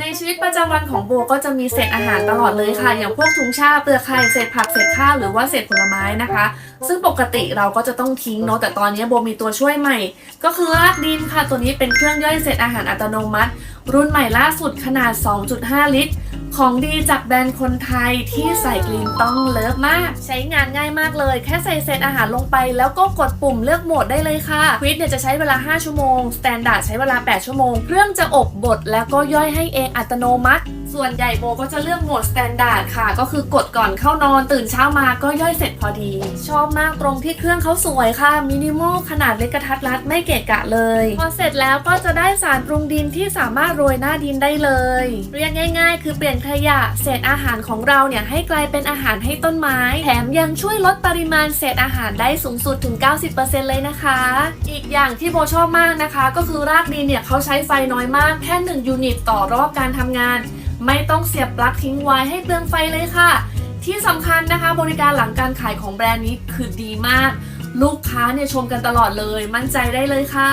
ในชีวิตประจำวันของโบก็จะมีเศษอาหารตลอดเลยค่ะ อย่างพวกถุงชาเปลือกไข่เศษผักเศษข้าวหรือว่าเศษผลไม้นะคะ ซึ่งปกติเราก็จะต้องทิ้งเนาะแต่ตอนนี้โบมีตัวช่วยใหม่ ก็คือรากดินค่ะตัวนี้เป็นเครื่องย่อยเศษอาหารอัตโนมัติ รุ่นใหม่ล่าสุดขนาด 2.5 ลิตร ของดีจากแบรนด์คนไทยที่ใส่กลิ่นต้องเลิฟมาก ใช้งานง่ายมากเลย แค่ใส่เศษอาหารลงไป แล้วก็กดปุ่มเลือกโหมดได้เลยค่ะควิดเนี่ยจะใช้เวลา 5 ชั่วโมงสแตนดาร์ดใช้เวลา 8 ชั่วโมง เครื่องจะอบบดแล้วก็ย่อยให้เองอัตโนมัติ ส่วนใหญ่โบก็จะเลือกโหมดสแตนดาร์ดค่ะ ก็คือกดก่อนเข้านอนตื่นเช้ามาก็ย่อยเสร็จพอดี ชอบมากตรงที่เครื่องเขาสวยค่ะมินิมอลขนาดเล็กกระทัดรัดไม่เกะกะเลย พอเสร็จแล้วก็จะได้สารปรุงดินที่สามารถโรยหน้าดินได้เลย เรียกง่าย ๆ คือเปลี่ยนขยะเศษอาหารของเราเนี่ยให้กลายเป็นอาหารให้ต้นไม้ แถมยังช่วยลดปริมาณเศษอาหารได้สูงสุดถึง 90%เลยนะคะ อีกอย่างที่โบชอบมากนะคะ ก็คือรากดินเนี่ยเขาใช้ไฟน้อยมากแค่1ยูนิตต่อรอบการทำงาน ไม่ต้องเสียบปลั๊กทิ้งไว้ให้เปลืองไฟเลยค่ะ ที่สำคัญนะคะบริการหลังการขายของแบรนด์นี้คือดีมาก ลูกค้าเนี่ยชมกันตลอดเลย มั่นใจได้เลยค่ะ